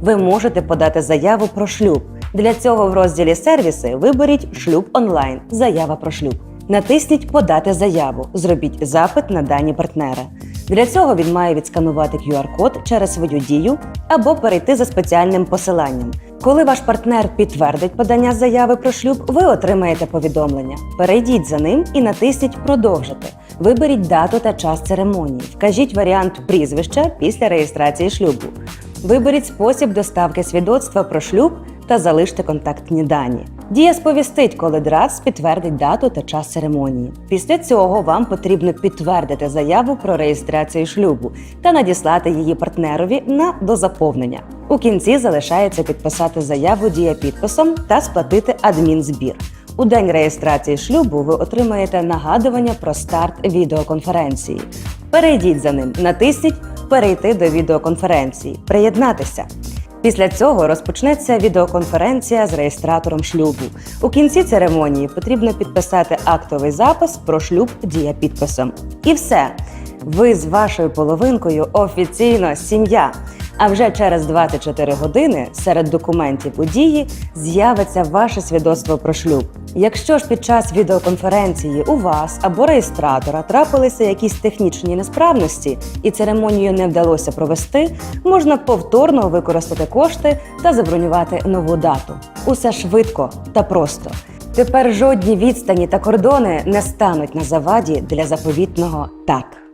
ви можете подати заяву про шлюб. Для цього в розділі сервіси виберіть шлюб онлайн. Заява про шлюб. Натисніть Подати заяву. Зробіть запит на дані партнера. Для цього він має відсканувати QR-код через свою дію або перейти за спеціальним посиланням. Коли ваш партнер підтвердить подання заяви про шлюб, ви отримаєте повідомлення. Перейдіть за ним і натисніть Продовжити. Виберіть дату та час церемонії. Вкажіть варіант прізвища після реєстрації шлюбу. Виберіть спосіб доставки свідоцтва про шлюб та залиште контактні дані. Дія сповістить, коли ДРАЦ підтвердить дату та час церемонії. Після цього вам потрібно підтвердити заяву про реєстрацію шлюбу та надіслати її партнерові на дозаповнення. У кінці залишається підписати заяву дія підписом та сплатити адмінзбір. У день реєстрації шлюбу ви отримаєте нагадування про старт відеоконференції. Перейдіть за ним, натисніть Перейти до відеоконференції, приєднатися. Після цього розпочнеться відеоконференція з реєстратором шлюбу. У кінці церемонії потрібно підписати актовий запис про шлюб дія підписом. І все. Ви з вашою половинкою офіційно сім'я. А вже через 24 години серед документів у дії з'явиться ваше свідоцтво про шлюб. Якщо ж під час відеоконференції у вас або реєстратора трапилися якісь технічні несправності і церемонію не вдалося провести, можна повторно використати кошти та забронювати нову дату. Усе швидко та просто. Тепер жодні відстані та кордони не стануть на заваді для заповітного так.